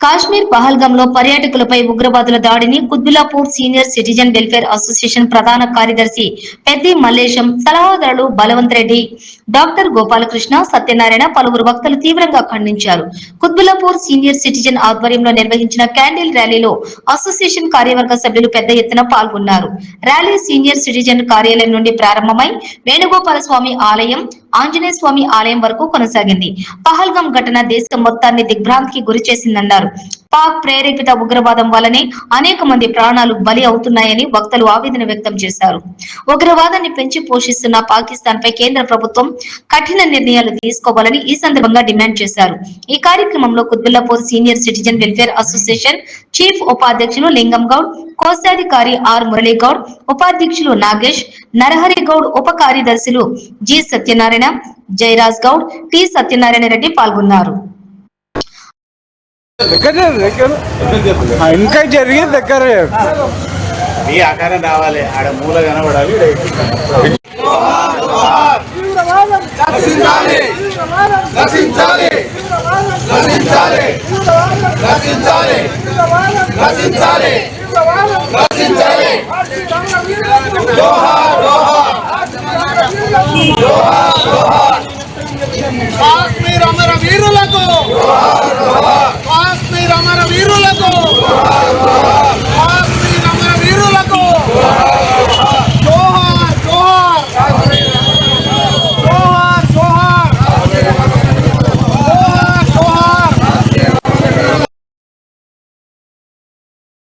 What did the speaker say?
కాశ్మీర్ పహల్గంలో పర్యాటకులపై ఉగ్రవాదుల దాడిని Quthbullapur senior citizen welfare association ప్రధాన కార్యదర్శి పెద్ది మల్లేశం సలహాదారులు బలవంత్ రెడ్డి డాక్టర్ గోపాలకృష్ణ సత్యనారాయణ పలువురు వక్తలు తీవ్రంగా ఖండించారు. కుత్బులాపూర్ సీనియర్ సిటిజన్ ఆధ్వర్యంలో నిర్వహించిన క్యాండిల్ ర్యాలీలో అసోసియేషన్ కార్యవర్గ సభ్యులు పెద్ద ఎత్తున పాల్గొన్నారు. ర్యాలీ సీనియర్ సిటిజన్ కార్యాలయం నుండి ప్రారంభమై వేణుగోపాల స్వామి ఆలయం ఆంజనేయ స్వామి ఆలయం వరకు కొనసాగింది. పహల్గం ఘటన దేశం మొత్తాన్ని దిగ్భ్రాంతికి గురి చేసిందన్నారు పాక్ ప్రేరేపిత ఉగ్రవాదం వల్లనే అనేక మంది ప్రాణాలు బలి అవుతున్నాయని వక్తలు ఆవేదన వ్యక్తం చేశారు. ఉగ్రవాదాన్ని పెంచి పోషిస్తున్న పాకిస్తాన్ పై కేంద్ర ప్రభుత్వం కఠిన నిర్ణయాలు తీసుకోవాలని ఈ సందర్భంగా డిమాండ్ చేశారు. ఈ కార్యక్రమంలో Quthbullapur senior citizen welfare association chief ఉపాధ్యక్షులు లింగం గౌడ్ కోశాధికారి ఆర్ మురళీ గౌడ్ ఉపాధ్యక్షులు నాగేష్ నరహరి గౌడ్ ఉప కార్యదర్శులు జి సత్యనారాయణ జయరాజ్ గౌడ్ టి సత్యనారాయణ రెడ్డి పాల్గొన్నారు. ఇంకా జరిగింది దగ్గర. మీ ఆకారం రావాలి. ఆడ మూల కనబడాలి రక్షించాలి రక్షించాలి Maravilha.